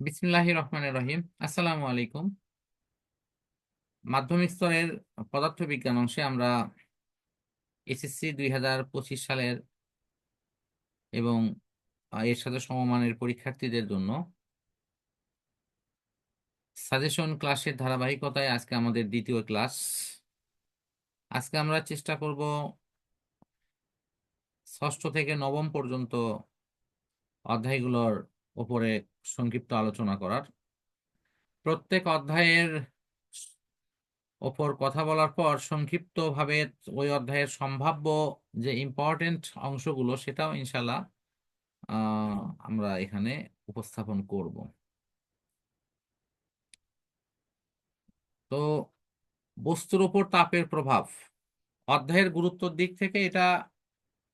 বিসমিল্লাহির রহমানির রহিম। আসসালামু আলাইকুম। মাধ্যমিক স্তরের পদার্থবিজ্ঞান অংশে আমরা এসএসসি দুই হাজার পঁচিশ সালের এবং এর সাথে সমমানের পরীক্ষার্থীদের জন্য সাজেশন ক্লাসের ধারাবাহিকতায় আজকে আমাদের দ্বিতীয় ক্লাস। আজকে আমরা চেষ্টা করব ষষ্ঠ থেকে নবম পর্যন্ত অধ্যায়গুলোর উপরে সংক্ষিপ্ত আলোচনা করার। প্রত্যেক অধ্যায়ের ওপর কথা বলার পর সংক্ষিপ্তভাবে ওই অধ্যায়ের সম্ভাব্য যে ইম্পর্টেন্ট অংশগুলো সেটাও ইনশাল্লাহ আমরা এখানে উপস্থাপন করব। তো বস্তুর উপর তাপের প্রভাব, অধ্যায়ের গুরুত্বর দিক থেকে এটা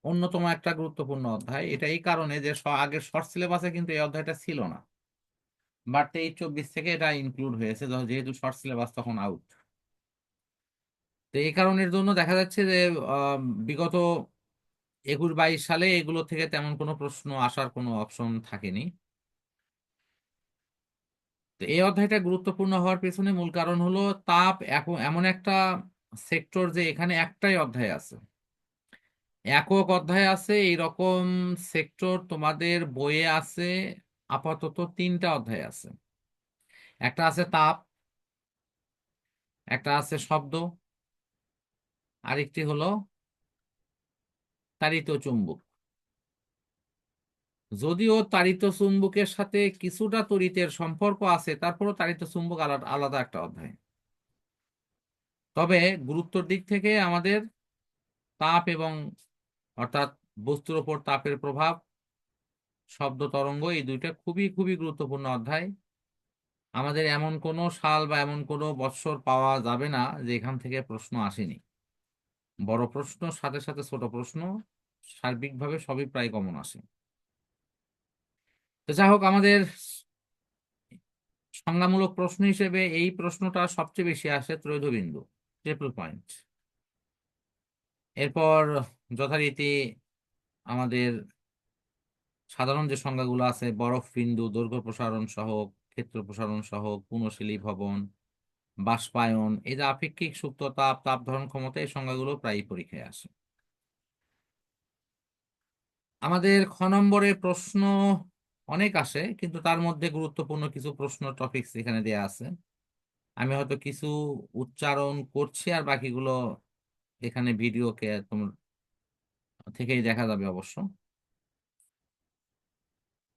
অন্যতম একটা গুরুত্বপূর্ণ অধ্যায়। এটা এই কারণে যে আগের শর্ট সিলেবাসে কিন্তু এই অধ্যায়টা ছিল না। বাট তেইশ চব্বিশ থেকে এটা ইনক্লুড হয়েছে যেহেতু শর্ট সিলেবাস তখন আউট তো এই কারণের জন্য দেখা যাচ্ছে যে বিগত একুশ বাইশ সালে এগুলো থেকে তেমন কোনো প্রশ্ন আসার কোনো অপশন থাকেনি। তো এই অধ্যায়টা গুরুত্বপূর্ণ হওয়ার পেছনে মূল কারণ হলো তাপ এখন এমন একটা সেক্টর যে এখানে একটাই অধ্যায় আছে। একক অধ্যায় আছে, এইরকম সেক্টর তোমাদের বইয়ে আছে, আপাতত তিনটা অধ্যায় আছে। একটা আছে তাপ, একটা আছে শব্দ, আরেকটি হলো তাড়িত চুম্বক। যদিও তাড়িত চুম্বকের সাথে কিছুটা তড়িতের সম্পর্ক আছে, তারপরও তাড়িত চুম্বক আলাদা আলাদা একটা অধ্যায়। তবে গুরুত্বর দিক থেকে আমাদের তাপ এবং অর্থাৎ বস্তুর ওপর তাপের প্রভাব, শব্দ তরঙ্গ এই দুইটা খুবই খুবই গুরুত্বপূর্ণ অধ্যায়। আমাদের এমন কোনো সাল বা এমন কোনো বৎসর পাওয়া যাবে না যে এখান থেকে প্রশ্ন আসেনি। বড় প্রশ্ন, সাথে সাথে ছোট প্রশ্ন, সার্বিকভাবে সবই প্রায় কমন আসে। তো যাই হোক, আমাদের সংজ্ঞামূলক প্রশ্ন হিসেবে এই প্রশ্নটা সবচেয়ে বেশি আসে ত্রৈধবিন্দু ট্রিপল পয়েন্ট এরপর যথারীতি আমাদের সাধারণ যে সংজ্ঞাগুলো আছে, বরফ, বিন্দু, দৈর্ঘ্য প্রসারণ সহ, ক্ষেত্র প্রসারণ সহ, পুনঃশীলী ভবন, বাষ্পায়ন, এই যে আপেক্ষিক সুপ্ত তাপ তাপ ধারণ ক্ষমতা, এই সংজ্ঞাগুলো প্রায়ই পরীক্ষায় আসে। আমাদের খ নম্বরে প্রশ্ন অনেক আসে, কিন্তু তার মধ্যে গুরুত্বপূর্ণ কিছু প্রশ্ন টপিকস এখানে দেয়া আছে। আমি হয়তো কিছু উচ্চারণ করছি আর বাকিগুলো এখানে ভিডিওকে তোমার থেকেই দেখা যাবে অবশ্য।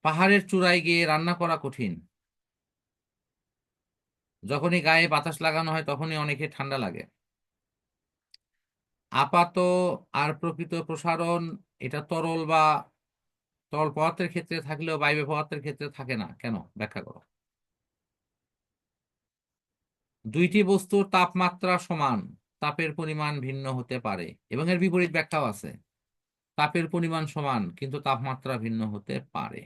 পাহাড়ের চূড়ায় গিয়ে রান্না করা কঠিন। যখনই গায়ে বাতাস লাগানো হয় তখনই অনেকে ঠান্ডা লাগে। আপাত আর প্রকৃত প্রসারণ এটা তরল বা তরল পদার্থের ক্ষেত্রে থাকলেও বায়ু পদার্থের ক্ষেত্রে থাকে না। কেন? ব্যাখ্যা করো। দুইটি বস্তুর তাপমাত্রা সমান। তাপের পরিমাণ ভিন্ন হতে পারে এবং এর বিপরীত ব্যাখ্যাও আছে। তাপের পরিমাণ সমান, কিন্তু তাপমাত্রা ভিন্ন হতে পারে।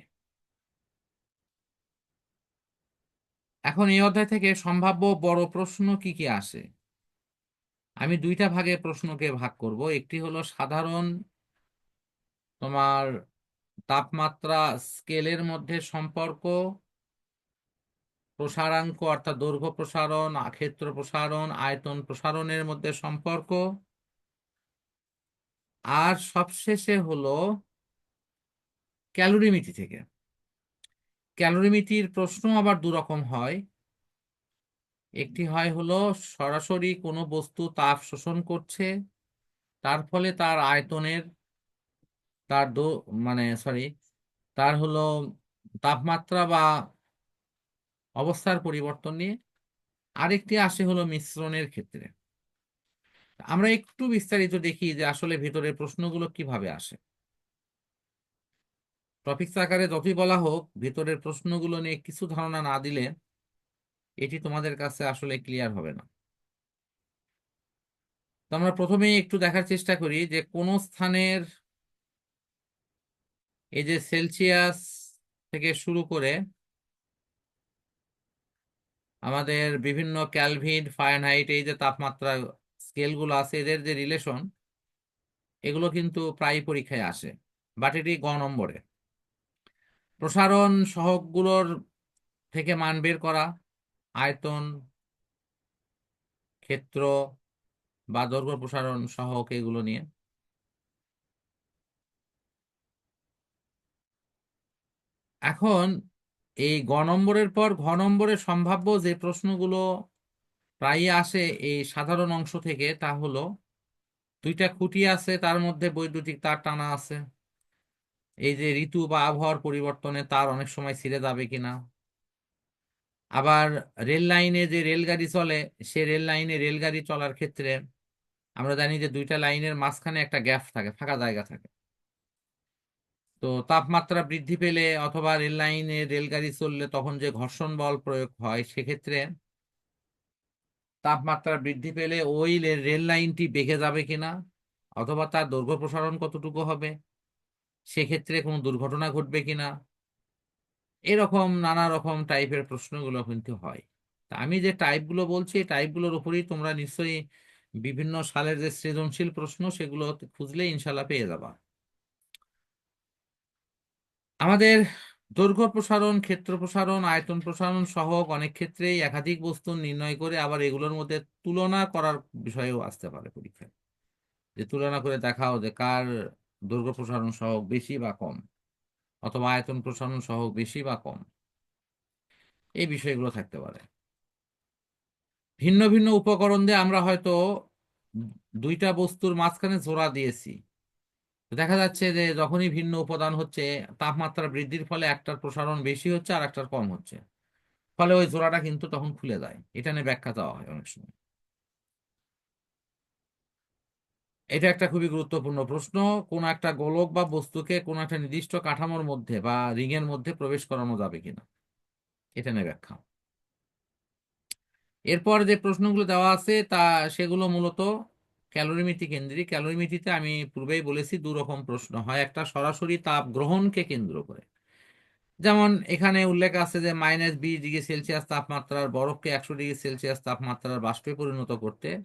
এখন এই অধ্যায় থেকে সম্ভাব্য বড় প্রশ্ন কি কি আসে? আমি দুইটা ভাগে প্রশ্নকে ভাগ করব। একটি হলো সাধারণ তোমার তাপমাত্রা স্কেলের মধ্যে সম্পর্ক প্রসারাঙ্ক অর্থাৎ দৈর্ঘ্য প্রসারণ ক্ষেত্র প্রসারণ, আয়তন প্রসারণের মধ্যে সম্পর্ক। আর সবশেষে হলো ক্যালোরিমিতি থেকে। ক্যালোরিমিতির প্রশ্ন আবার দু রকম হয়। একটি হয় হলো, সরাসরি কোনো বস্তু তাপ শোষণ করছে, তার ফলে তার আয়তনের, তার মানে সরি তার হলো তাপমাত্রা বা অবস্থার পরিবর্তন নিয়ে আরেকটি আসে হলো মিশ্রণের ক্ষেত্রে। আমরা একটু বিস্তারিত দেখি যে আসলে ভেতরের প্রশ্নগুলো কীভাবে আসে। টপিকস আকারে যতই বলা হোক, ভেতরের প্রশ্নগুলো নিয়ে কিছু ধারণা না দিলে এটি তোমাদের কাছে আসলে ক্লিয়ার হবে না। তো আমরা প্রথমেই একটু দেখার চেষ্টা করি যে কোন স্থানের এই যে সেলসিয়াস থেকে শুরু করে আমাদের বিভিন্ন ক্যালভিন ফারেনহাইট এই যে তাপমাত্রা স্কেলগুলো আছে, এদের যে রিলেশন, এগুলো কিন্তু প্রায় পরীক্ষায় আসে, বাট এটি গ নম্বরে প্রসারণ সহগগুলোর থেকে মান বের করা, আয়তন, ক্ষেত্র বা দৈর্ঘ্য প্রসারণ সহক এগুলো নিয়ে। এখন এই গ নম্বরের পর ঘ নম্বরের সম্ভাব্য যে প্রশ্নগুলো প্রায়ই আসে এই সাধারণ অংশ থেকে তা হলো, দুইটা খুঁটি আছে, তার মধ্যে বৈদ্যুতিক তার টানা আছে। এই যে ঋতু বা আবহাওয়ার পরিবর্তনে তার অনেক সময় ছিঁড়ে যাবে কিনা। আবার রেল লাইনে যে রেলগাড়ি চলে, সে রেল লাইনে রেলগাড়ি চলার ক্ষেত্রে আমরা জানি যে দুইটা লাইনের মাঝখানে একটা গ্যাপ থাকে, ফাঁকা জায়গা থাকে। তো তাপমাত্রা বৃদ্ধি পেলে অথবা রেল লাইনে রেলগাড়ি চললে তখন যে ঘর্ষণ বল প্রয়োগ হয়, সেক্ষেত্রে তাপমাত্রা বৃদ্ধি পেলে ওই রেল লাইনটি বেঁকে যাবে কিনা অথবা তার দৈর্ঘ্য প্রসারণ কতটুকু হবে, সেক্ষেত্রে কোনো দুর্ঘটনা ঘটবে কিনা, এরকম নানা রকম টাইপের প্রশ্নগুলো কিন্তু হয়। তা আমি যে টাইপগুলো বলছি, এই টাইপগুলোর উপরেই তোমরা নিশ্চয়ই বিভিন্ন সালের যে সৃজনশীল প্রশ্ন, সেগুলো খুঁজলে ইনশাল্লাহ পেয়ে যাবা। আমাদের দৈর্ঘ্য প্রসারণ, ক্ষেত্র প্রসারণ, আয়তন প্রসারণ সহ অনেক ক্ষেত্রেই একাধিক বস্তু নির্ণয় করে আবার এগুলোর মধ্যে তুলনা করার বিষয়েও আসতে পারে পরীক্ষায় যে তুলনা করে দেখাও যে কার দৈর্ঘ্য প্রসারণ সহগ বেশি বা কম অথবা আয়তন প্রসারণ সহগ বেশি বা কম, এই বিষয়গুলো থাকতে পারে। ভিন্ন ভিন্ন উপকরণ দিয়ে আমরা হয়তো দুইটা বস্তুর মাঝখানে জোড়া দিয়েছি। দেখা যাচ্ছে যে যখনই ভিন্ন উপাদান হচ্ছে, তাপমাত্রা বৃদ্ধির ফলে একটার প্রসারণ বেশি হচ্ছে আর একটার কম হচ্ছে। ফলে ওই জোড়াটা কিন্তু তখন খুলে যায়। এটা নিয়ে ব্যাখ্যা দেওয়া হয় অনেক সময়। এটা একটা খুবই গুরুত্বপূর্ণ প্রশ্ন। কোন একটা গোলক বা বস্তুকে কোন একটা নির্দিষ্ট কাঠামোর মধ্যে বা রিং এর মধ্যে প্রবেশ করানো যাবে কিনা, এটা নিয়ে ব্যাখ্যা। এরপর যে প্রশ্নগুলো দেওয়া আছে, তা সেগুলো মূলত ক্যালোরিমিতি কেন্দ্রিক। ক্যালোরিমিতিতে আমি পূর্বেই বলেছি দু রকম প্রশ্ন হয়। একটা সরাসরি তাপ গ্রহণকে কেন্দ্র করে। যেমন এখানে উল্লেখ আছে যে মাইনাস বিশ ডিগ্রি সেলসিয়াস তাপমাত্রার বরফকে একশো ডিগ্রি সেলসিয়াস তাপমাত্রার বাষ্পে পরিণত করতে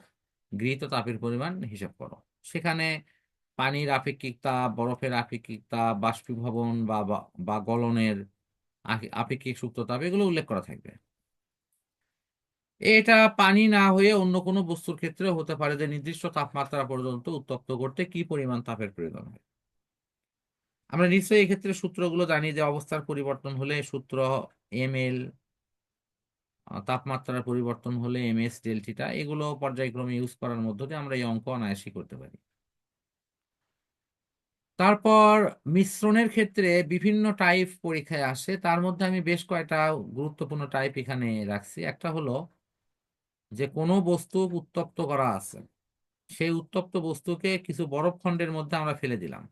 গৃহীত তাপের পরিমাণ হিসাব করো। সেখানে পানির আপেক্ষিক তাপ, বরফের আপেক্ষিক তাপ, বাষ্পীভবন বা বা- গলনের আপেক্ষিক সুপ্ত তাপ এগুলো উল্লেখ করা থাকবে। এটা পানি না হয়ে অন্য কোনো বস্তুর ক্ষেত্রে হতে পারে যে নির্দিষ্ট তাপমাত্রা পর্যন্ত উত্তপ্ত করতে কি পরিমাণ তাপের প্রয়োজন হয়? আমরা নিশ্চয়ই এক্ষেত্রে সূত্রগুলো জানি যে অবস্থার পরিবর্তন হলে সূত্র এম এল তাপমাত্রার পরিবর্তন হলে এম এস ডেলটিটা এগুলো পর্যায়ক্রমে ইউজ করার মধ্য দিয়ে আমরা এই অঙ্ক অনায়াসই করতে পারি। তারপর মিশ্রণের ক্ষেত্রে বিভিন্ন টাইপ পরীক্ষায় আসে, তার মধ্যে আমি বেশ কয়েকটা গুরুত্বপূর্ণ টাইপ এখানে রাখছি। একটা হলো যে কোনো বস্তু উত্তপ্ত করা আছে, সেই উত্তপ্ত বস্তুকে কিছু বরফখণ্ডের মধ্যে আমরা ফেলে দিলাম।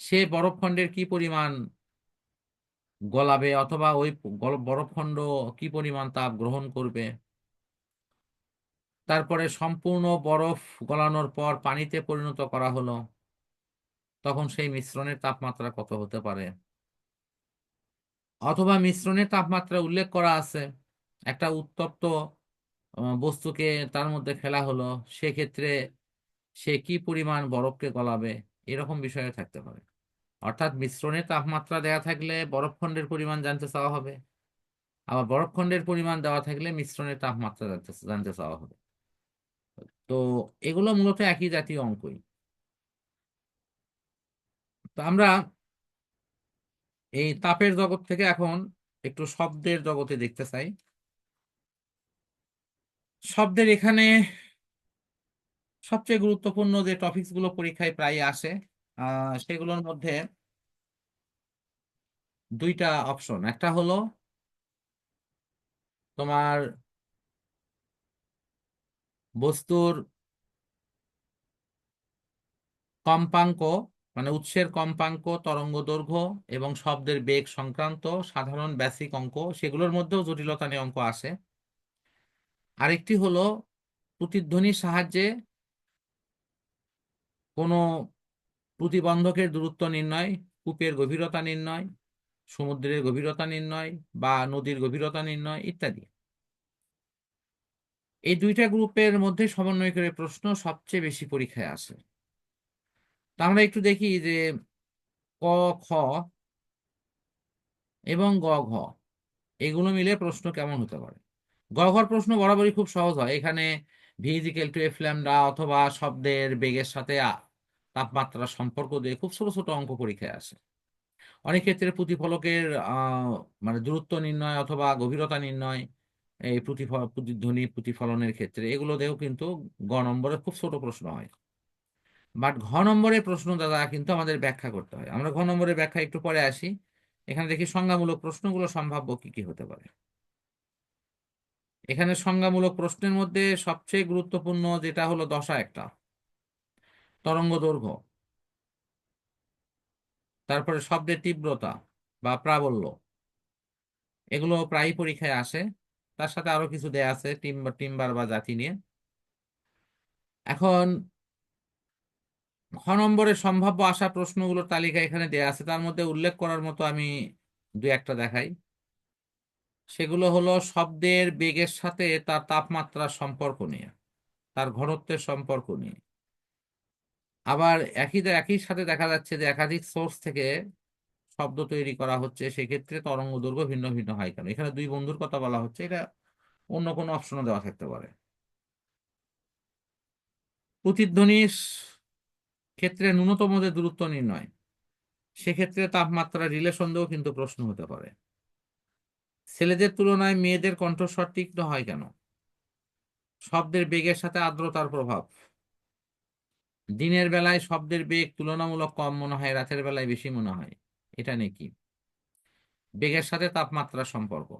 সে বরফখণ্ডের কি পরিমাণ গলাবে অথবা ওই বরফখণ্ড কি পরিমাণ তাপ গ্রহণ করবে? তারপরে সম্পূর্ণ বরফ গলানোর পর পানিতে পরিণত করা হলো। তখন সেই মিশ্রণের তাপমাত্রা কত হতে পারে? অথবা মিশ্রণের তাপমাত্রা উল্লেখ করা আছে। একটা উত্তপ্ত বস্তুকে তার মধ্যে ফেলা হলো, সেক্ষেত্রে সে কি পরিমাণ বরফকে গলাবে? এরকম বিষয়ে থাকতে পারে। অর্থাৎ মিশ্রণের তাপমাত্রা দেওয়া থাকলে বরফখণ্ডের পরিমাণ জানতে চাওয়া হবে। আবার বরফখণ্ডের পরিমাণ দেওয়া থাকলে মিশ্রণের তাপমাত্রা জানতে জানতে চাওয়া হবে। তো এগুলো মূলত একই জাতীয় অঙ্কই। তো আমরা এই তাপের জগৎ থেকে এখন একটু শব্দের জগতে দেখতে চাই। শব্দের এখানে সবচেয়ে গুরুত্বপূর্ণ যে টপিকসগুলো পরীক্ষায় প্রায় আসে সেগুলোর মধ্যে দুইটা অপশন একটা হলো তোমার বস্তুর কম্পাঙ্ক মানে উৎসের কম্পাঙ্ক, তরঙ্গ দৈর্ঘ্য এবং শব্দের বেগ সংক্রান্ত সাধারণ বেসিক অঙ্ক, সেগুলোর মধ্যেও জটিলতা নিয়ে অঙ্ক আসে। আরেকটি হলো প্রতিধ্বনির সাহায্যে কোনো প্রতিবন্ধকের দূরত্ব নির্ণয়, কূপের গভীরতা নির্ণয়, সমুদ্রের গভীরতা নির্ণয় বা নদীর গভীরতা নির্ণয় ইত্যাদি। এই দুইটা গ্রুপের মধ্যে সমন্বয় করে প্রশ্ন সবচেয়ে বেশি পরীক্ষায় আসে। তা আমরা একটু দেখি যে ক, খ এবং গ, ঘ, এগুলো মিলে প্রশ্ন কেমন হতে পারে? গহ্বর প্রশ্ন বরাবরই খুব সহজ হয়। এখানে V equal to F lambda অথবা শব্দের বেগের সাথে তাপমাত্রার সম্পর্ক দিয়ে খুব ছোট ছোট অঙ্ক পরীক্ষায় আসে। অনেক ক্ষেত্রে প্রতিফলকের মানে দূরত্ব নির্ণয় অথবা গভীরতা নির্ণয়, এই প্রতিফল, প্রতিধ্বনি প্রতিফলনের ক্ষেত্রে এগুলো দিয়েও কিন্তু গ নম্বরে খুব ছোট প্রশ্ন হয়। বাট ঘ নম্বরের প্রশ্ন দাদা কিন্তু আমাদের ব্যাখ্যা করতে হয়। আমরা ঘ নম্বরের ব্যাখ্যা একটু পরে আসি। এখানে দেখি সংজ্ঞামূলক প্রশ্নগুলো সম্ভাব্য কি কি হতে পারে। এখানে সংজ্ঞামূলক প্রশ্নের মধ্যে সবচেয়ে গুরুত্বপূর্ণ যেটা হলো দশা একটা। তরঙ্গ দৈর্ঘ্য। তারপরে শব্দের তীব্রতা বা প্রাবল্য। এগুলো প্রায়ই পরীক্ষায় আসে। তার সাথে আরও কিছু দেয়া আছে টিম্বার টিম্বার বা জাতি নিয়ে। এখন খ নম্বরের সম্ভাব্য আসা প্রশ্নগুলোর তালিকা এখানে দেয়া আছে। তার মধ্যে উল্লেখ করার মতো আমি দু একটা দেখাই। সেগুলো হলো শব্দের বেগের সাথে তার তাপমাত্রার সম্পর্ক নিয়ে, তার ঘনত্বের সম্পর্ক নিয়ে। আবার একই একই সাথে দেখা যাচ্ছে যে একাধিক সোর্স থেকে শব্দ তৈরি করা হচ্ছে, সেক্ষেত্রে তরঙ্গ দৈর্ঘ্য ভিন্ন ভিন্ন হয় কেন? এখানে দুই বন্ধুর কথা বলা হচ্ছে, এটা অন্য কোনো অপশনও দেওয়া থাকতে পারে। প্রতিধ্বনির ক্ষেত্রে ন্যূনতম যে দূরত্ব নির্ণয়, সেক্ষেত্রে তাপমাত্রা রিলেশন দিয়েও কিন্তু প্রশ্ন হতে পারে। ছেলেদের তুলনায় মেয়েদের কণ্ঠস্বর তীক্ষ্ণ হয় কেন? শব্দের বেগের সাথে আর্দ্রতার প্রভাব। দিনের বেলায় শব্দের বেগ তুলনামূলক কম মনে হয়, রাতের বেলায় বেশি মনে হয়। এটা নিয়ে কি? বেগের সাথে তাপমাত্রার সম্পর্ক।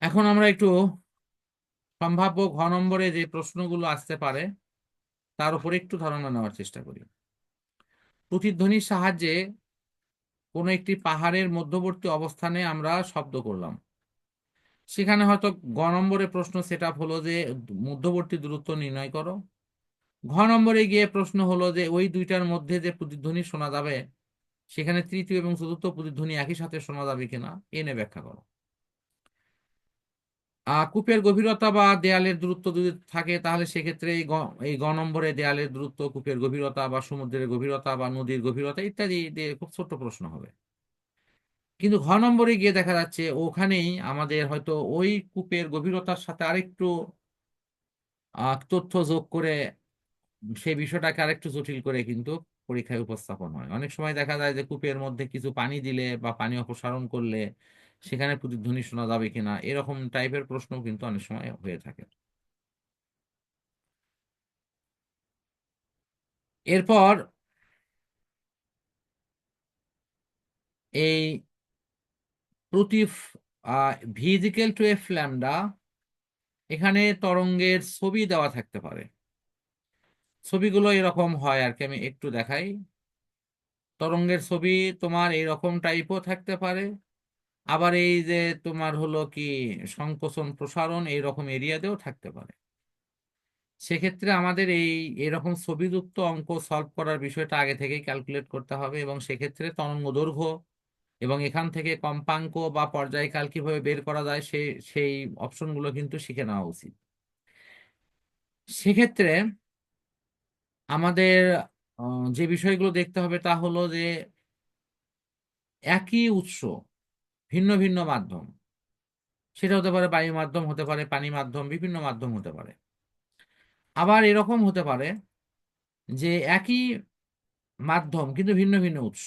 এখন আমরা একটু সম্ভাব্য ঘ নম্বরে যে প্রশ্নগুলো আসতে পারে, তার উপর একটু ধারণা নেওয়ার চেষ্টা করি। প্রতিধ্বনির সাহায্যে কোনো একটি পাহাড়ের মধ্যবর্তী অবস্থানে আমরা শব্দ করলাম। সেখানে হয়তো গ নম্বরে প্রশ্ন সেট আপ হলো যে, মধ্যবর্তী দূরত্ব নির্ণয় করো। ঘ নম্বরে গিয়ে প্রশ্ন হলো যে, ওই দুইটার মধ্যে যে প্রতিধ্বনি শোনা যাবে, সেখানে তৃতীয় এবং চতুর্থ প্রতিধ্বনি একই সাথে শোনা যাবে কিনা এনে ব্যাখ্যা করো। কূপের গভীরতা বা দেয়ালের দূরত্ব যদি থাকে, তাহলে সেক্ষেত্রে এই এই গ নম্বরে দেয়ালের দূরত্ব, কূপের গভীরতা বা সমুদ্রের গভীরতা বা নদীর গভীরতা ইত্যাদি দিয়ে খুব ছোট্ট প্রশ্ন হবে। কিন্তু ঘ নম্বরে গিয়ে দেখা যাচ্ছে ওখানেই আমাদের হয়তো ওই কূপের গভীরতার সাথে আরেকটু তথ্য যোগ করে সেই বিষয়টাকে আরেকটু জটিল করে কিন্তু পরীক্ষায় উপস্থাপন হয়। অনেক সময় দেখা যায় যে কূপের মধ্যে কিছু পানি দিলে বা পানি অপসারণ করলে সেখানে প্রতিধ্বনি শোনা যাবে কিনা, এরকম টাইপের প্রশ্ন কিন্তু অনেক সময় হয়ে থাকে। এরপর এই প্রতি ভিজিক্যাল টু এফ ল্যামডা এখানে তরঙ্গের ছবি দেওয়া থাকতে পারে। ছবিগুলো এরকম হয় আর কি, আমি একটু দেখাই। তরঙ্গের ছবি তোমার এইরকম টাইপও থাকতে পারে। আবার এই যে তোমার হলো কি সংকোচন, প্রসারণ এইরকম এরিয়াতেও থাকতে পারে। সেক্ষেত্রে আমাদের এই এরকম ছবিযুক্ত অঙ্ক সলভ করার বিষয়টা আগে থেকেই ক্যালকুলেট করতে হবে এবং সেক্ষেত্রে তরঙ্গ দৈর্ঘ্য এবং এখান থেকে কম্পাঙ্ক বা পর্যায়কাল কীভাবে বের করা যায় সে, সেই অপশনগুলো কিন্তু শিখে নেওয়া উচিত। সেক্ষেত্রে আমাদের যে বিষয়গুলো দেখতে হবে তা হলো যে একই উৎস ভিন্ন ভিন্ন মাধ্যম। সেটা হতে পারে বায়ু মাধ্যম, হতে পারে পানি মাধ্যম, বিভিন্ন মাধ্যম হতে পারে। আবার এরকম হতে পারে যে একই মাধ্যম কিন্তু ভিন্ন ভিন্ন উৎস।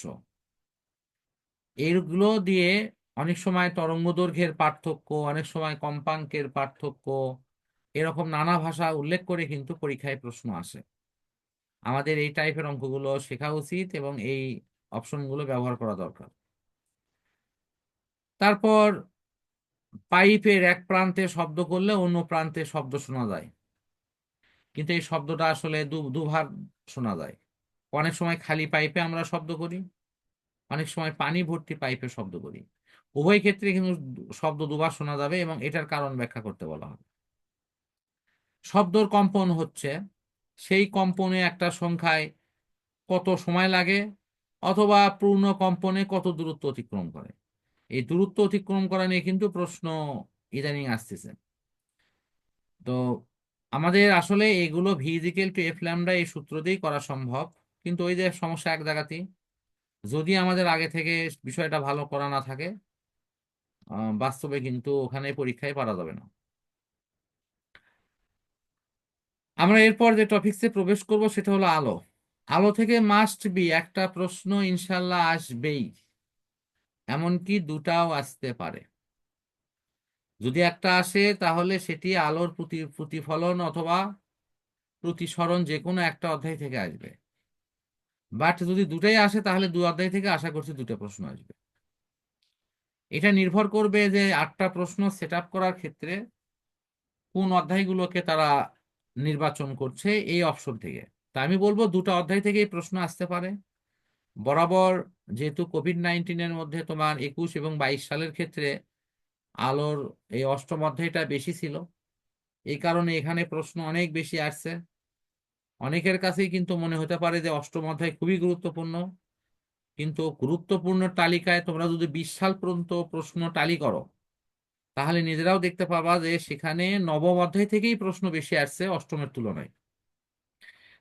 এইগুলো দিয়ে অনেক সময় তরঙ্গ দৈর্ঘ্যের পার্থক্য, অনেক সময় কম্পাঙ্কের পার্থক্য, এরকম নানা ভাষা উল্লেখ করে কিন্তু পরীক্ষায় প্রশ্ন আসে। আমাদের এই টাইপের অঙ্কগুলো শেখা উচিত এবং এই অপশনগুলো ব্যবহার করা দরকার। তারপর পাইপের এক প্রান্তে শব্দ করলে অন্য প্রান্তে শব্দ শোনা যায়। কিন্তু এই শব্দটা আসলে দু, দুভাগ শোনা যায়। অনেক সময় খালি পাইপে আমরা শব্দ করি, অনেক সময় পানি ভর্তি পাইপে শব্দ করি। উভয় ক্ষেত্রে কিন্তু শব্দ দুবার শোনা যাবে এবং এটার কারণ ব্যাখ্যা করতে বলা হবে। শব্দর কম্পন হচ্ছে, সেই কম্পনে একটা সংখ্যায় কত সময় লাগে অথবা পূর্ণ কম্পনে কত দূরত্ব অতিক্রম করে। এই দূরত্ব অতিক্রম করা নিয়ে কিন্তু প্রশ্ন ইদানিং আসতেছে। তো আমাদের আসলে এগুলো ভিজিক্যাল টু এফ ল্যামডা এই সূত্র দিয়েই করা সম্ভব। কিন্তু ওই যে সমস্যা এক জায়গাতেই। যদি আমাদের আগে থেকে বিষয়টা ভালো করা না থাকে বাস্তবে কিন্তু ওখানে পরীক্ষায় পারা যাবে না। আমরা এরপর যে টপিক্সে প্রবেশ করব সেটা হলো আলো। আলো থেকে মাস্ট বি একটা প্রশ্ন ইনশাল্লাহ আসবেই। এমনকি দুটাও আসতে পারে। যদি একটা আসে, তাহলে সেটি আলোর প্রতি, প্রতিফলন অথবা প্রতিসরণ যে কোনো একটা অধ্যায় থেকে আসবে। বাট যদি দুটাই আসে, তাহলে দু অধ্যায় থেকে আশা করছি দুটো প্রশ্ন আসবে। এটা নির্ভর করবে যে আটটা প্রশ্ন সেট করার ক্ষেত্রে কোন অধ্যায়গুলোকে তারা নির্বাচন করছে এই অপশন থেকে। তা আমি বলব দুটা অধ্যায় থেকেই প্রশ্ন আসতে পারে। বরাবর যেহেতু কোভিড নাইন্টিনের মধ্যে তোমার একুশ এবং বাইশ সালের ক্ষেত্রে আলোর এই অষ্টম অধ্যায়টা বেশি ছিল। এই কারণে এখানে প্রশ্ন অনেক বেশি আসছে। অনেকের কাছেই কিন্তু মনে হতে পারে যে অষ্টম অধ্যায় খুবই গুরুত্বপূর্ণ। কিন্তু গুরুত্বপূর্ণ তালিকায় তোমরা যদি বিশ সাল পর্যন্ত প্রশ্ন টালি করো, তাহলে নিজেরাও দেখতে পাবা যে সেখানে নবম অধ্যায় থেকেই প্রশ্ন বেশি আসছে অষ্টমের তুলনায়।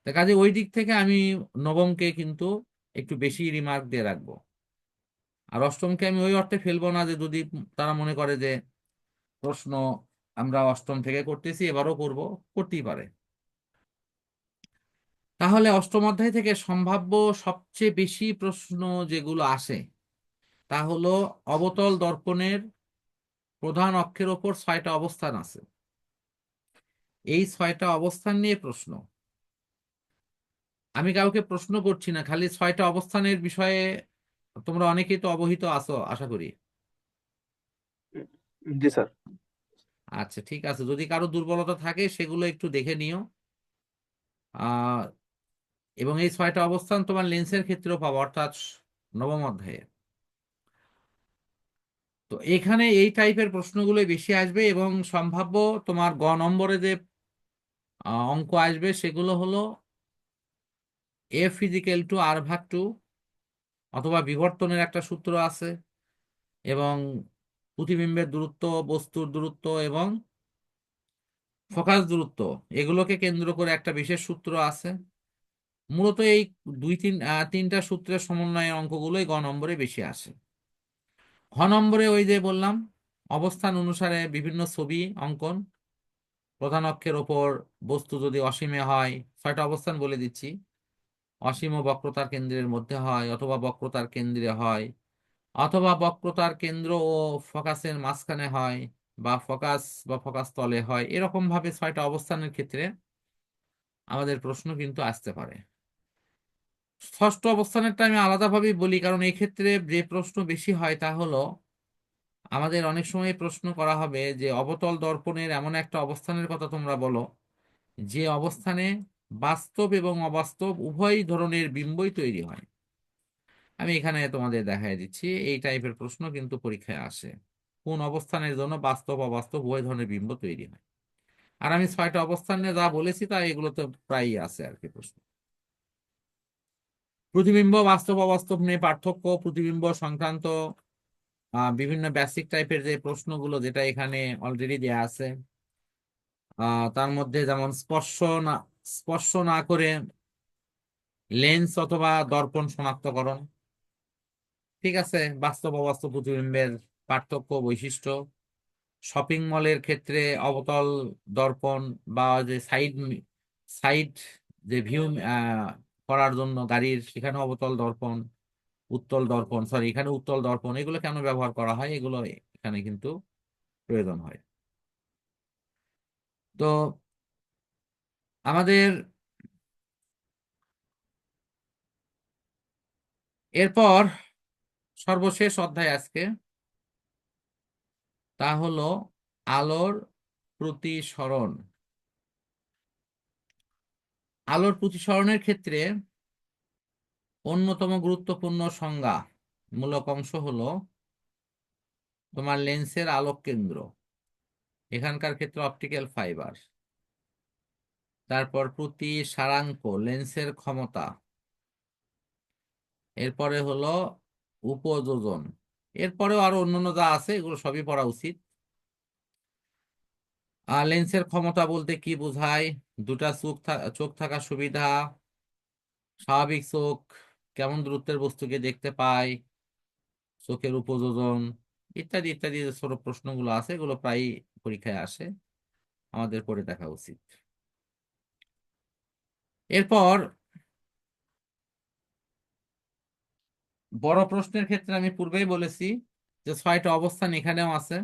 কাজে ওই দিক থেকে আমি নবমকে কিন্তু একটু বেশি রিমার্ক দিয়ে রাখব। আর অষ্টমকে আমি ওই অর্থে ফেলব না যে যদি তারা মনে করে যে প্রশ্ন আমরা অষ্টম থেকে করতেছি, এবারও করব, করতেই পারে। তাহলে অষ্টম অধ্যায় থেকে সম্ভাব্য সবচেয়ে বেশি প্রশ্ন যেগুলো আসে, তা হলো অবতল দর্পণের প্রধান অক্ষের ওপর ছয়টা অবস্থান আছে। এই ছয়টা অবস্থান নিয়ে প্রশ্ন। আমি কাউকে প্রশ্ন করছি না খালি ছয়টা অবস্থানের বিষয়ে তোমরা অনেকেই তো অবহিত আছো আশা করি। জি স্যার। আচ্ছা ঠিক আছে। যদি কারও দুর্বলতা থাকে সেগুলো একটু দেখে নিও। এবং এই ছয়টা অবস্থান তোমার লেন্সের ক্ষেত্রেও পাবো অর্থাৎ নবম অধ্যায়ে। তো এখানে এই টাইপের প্রশ্নগুলোই বেশি আসবে এবং সম্ভাব্য তোমার গ নম্বরে যে অঙ্ক আসবে সেগুলো হলো এফ ফিজিক্যাল টু আর ভাগ টু অথবা বিবর্তনের একটা সূত্র আছে এবং প্রতিবিম্বের দূরত্ব, বস্তুর দূরত্ব এবং ফোকাস দূরত্ব, এগুলোকে কেন্দ্র করে একটা বিশেষ সূত্র আছে। মূলত এই দুই তিন তিনটা সূত্রের সমন্বয়ের অঙ্কগুলোই গ নম্বরে বেশি আসে। ঘ নম্বরে ওই যে বললাম, অবস্থান অনুসারে বিভিন্ন ছবি, অঙ্কন। প্রধান অক্ষের ওপর বস্তু যদি অসীমে হয়, ছয়টা অবস্থান বলে দিচ্ছি। অসীম বক্রতার কেন্দ্রের মধ্যে হয় অথবা বক্রতার কেন্দ্রে হয়, অথবা বক্রতার কেন্দ্র ও ফোকাসের মাঝখানে হয় বা ফোকাস বা ফোকাস তলে হয়। এরকম ভাবে ছয়টা অবস্থানের ক্ষেত্রে আমাদের প্রশ্ন কিন্তু আসতে পারে। ষষ্ঠ অবস্থানেরটা আমি আলাদাভাবেই বলি, কারণ এই ক্ষেত্রে যে প্রশ্ন বেশি হয় তা হলো, আমাদের অনেক সময় প্রশ্ন করা হবে যে অবতল দর্পণের এমন একটা অবস্থানের কথা তোমরা বলো, যে অবস্থানে বাস্তব এবং অবাস্তব উভয় ধরনের বিম্বই তৈরি হয়। আমি এখানে তোমাদের দেখাই দিচ্ছি, এই টাইপের প্রশ্ন কিন্তু পরীক্ষায় আসে। কোন অবস্থানের জন্য বাস্তব, অবাস্তব উভয় ধরনের বিম্ব তৈরি হয়? আর আমি ছয়টা অবস্থান নিয়ে যা বলেছি তা এগুলো তো প্রায়ই আছে আর কি প্রশ্ন। প্রতিবিম্ব, বাস্তব, অবাস্তব নিয়ে পার্থক্য, প্রতিবিম্ব সংক্রান্ত বিভিন্ন বেসিক টাইপের যে প্রশ্নগুলো যেটা এখানে অলরেডি দেয়া আছে। তার মধ্যে যেমন স্পর্শ না স্পর্শ না করে লেন্স অথবা দর্পণ শনাক্তকরণ ঠিক আছে, বাস্তব অবাস্তব প্রতিবিম্বের পার্থক্য, বৈশিষ্ট্য। শপিং মলের ক্ষেত্রে অবতল দর্পণ বা যে সাইড সাইড যে ভিউ করার জন্য গাড়ির, সেখানে অবতল দর্পণ, উত্তল দর্পণ সরি এখানে উত্তল দর্পণ, এগুলো কেন ব্যবহার করা হয়? এগুলো এখানে কিন্তু প্রয়োজন হয়। তো আমাদের এরপর সর্বশেষ অধ্যায় আজকে। তা হলো আলোর প্রতিসরণ। আলোর প্রতিসরণের ক্ষেত্রে অন্যতম গুরুত্বপূর্ণ সংজ্ঞা মূলক অংশ হলো তোমার লেন্সের আলোক কেন্দ্র এখানকার ক্ষেত্রে অপটিক্যাল ফাইবার তারপর প্রতি সারাঙ্ক লেন্সের ক্ষমতা। এরপরে হলো উপযোজন। এরপরেও আরও অন্যান্য যা আছে, এগুলো সবই পড়া উচিত। আর লেন্সের ক্ষমতা বলতে কি বোঝায়? দুটা চোখ চোখ থাকা সুবিধা, স্বাভাবিক চোখ, কেমন দূরত্বের বস্তুকে দেখতে পাই চোখের উপযোজন, ইত্যাদি ইত্যাদি যে ছোট প্রশ্নগুলো আছে, এগুলো প্রায় পরীক্ষায় আসে। আমাদের পড়ে দেখা উচিত। এরপর বড় প্রশ্নের ক্ষেত্রে আমি পূর্বেই বলেছি যে ছয়টা অবস্থান এখানেও আছে।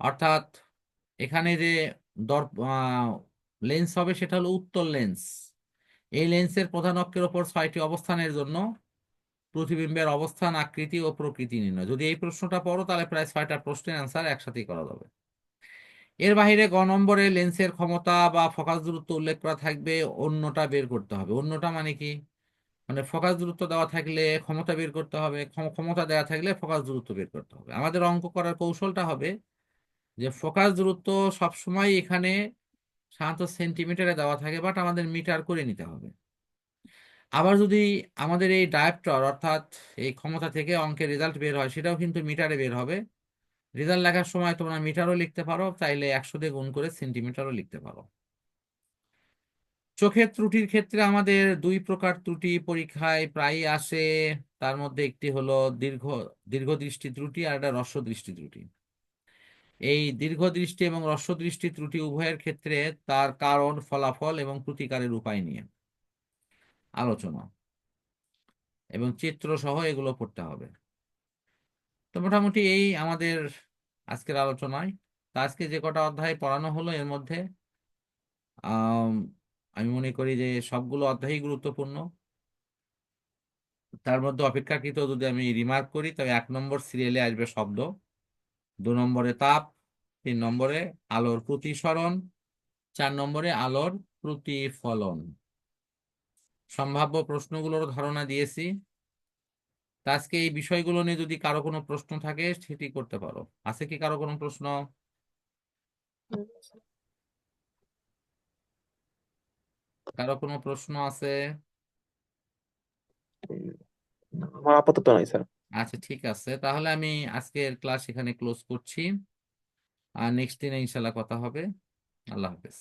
অর্থাৎ এখানে যে দর লেন্স হবে সেটা হলো উত্তল লেন্স এই লেন্সের প্রধান অক্ষের ওপর ছয়টি অবস্থানের জন্য প্রতিবিম্বের অবস্থান আকৃতি ও প্রকৃতি নির্ণয়। যদি এই প্রশ্নটা পড়ো তাহলে প্রায় ছয়টা প্রশ্নের অ্যান্সার একসাথেই করা যাবে। এর বাইরে গ নম্বরে লেন্সের ক্ষমতা বা ফোকাস দূরত্ব উল্লেখ করা থাকবে, অন্যটা বের করতে হবে। অন্যটা মানে কি? মানে ফোকাস দূরত্ব দেওয়া থাকলে ক্ষমতা বের করতে হবে, ক্ষম- ক্ষমতা দেওয়া থাকলে ফোকাস দূরত্ব বের করতে হবে। আমাদের অঙ্ক করার কৌশলটা হবে যে ফোকাস দূরত্ব সবসময় এখানে সাধারণত সেন্টিমিটারে দেওয়া থাকে, বাট আমাদের মিটার করে নিতে হবে। আবার যদি আমাদের এই ডায়াপ্টর অর্থাৎ এই ক্ষমতা থেকে অঙ্কের রেজাল্ট বের হয়, সেটাও কিন্তু মিটারে বের হবে। রেজাল্ট লেখার সময় তোমরা মিটারও লিখতে পারো, চাইলে একশো দিয়ে গুণ করে সেন্টিমিটারও লিখতে পারো। চোখের ত্রুটির ক্ষেত্রে আমাদের দুই প্রকার ত্রুটি পরীক্ষায় প্রায়ই আসে। তার মধ্যে একটি হলো দীর্ঘ দীর্ঘ দৃষ্টি ত্রুটি আর একটা দৃষ্টি ত্রুটি। এই দীর্ঘ দৃষ্টি এবং দৃষ্টি ত্রুটি উভয়ের ক্ষেত্রে তার কারণ, ফলাফল এবং প্রতিকারের উপায় নিয়ে আলোচনা এবং চিত্র সহ এগুলো পড়তে হবে। তো মোটামুটি এই আমাদের আজকের আলোচনায়। তা আজকে যে কটা অধ্যায় পড়ানো হলো এর মধ্যে, আমি মনে করি যে সবগুলো অধ্যায়ই গুরুত্বপূর্ণ। তার মধ্যে অপেক্ষাকৃত যদি আমি রিমার্ক করি, তবে এক নম্বর সিরিয়ালে আসবে শব্দ, দু নম্বরে তাপ, তিন নম্বরে আলোর প্রতিসরণ, চার নম্বরে আলোর প্রতিফলন। সম্ভাব্য প্রশ্নগুলোর ধারণা দিয়েছি। তা আজকে এই বিষয়গুলো নিয়ে যদি কারও কোনো প্রশ্ন থাকে সেটি করতে পারো। আছে কি কারও কোনো প্রশ্ন? কারও কোনো প্রশ্ন আছে? আমার আপাতত নাই স্যার। আচ্ছা ঠিক আছে। তাহলে আমি আজকের ক্লাস এখানে ক্লোজ করছি। আর নেক্সট দিনে ইনশাল্লাহ কথা হবে। আল্লাহ হাফেজ।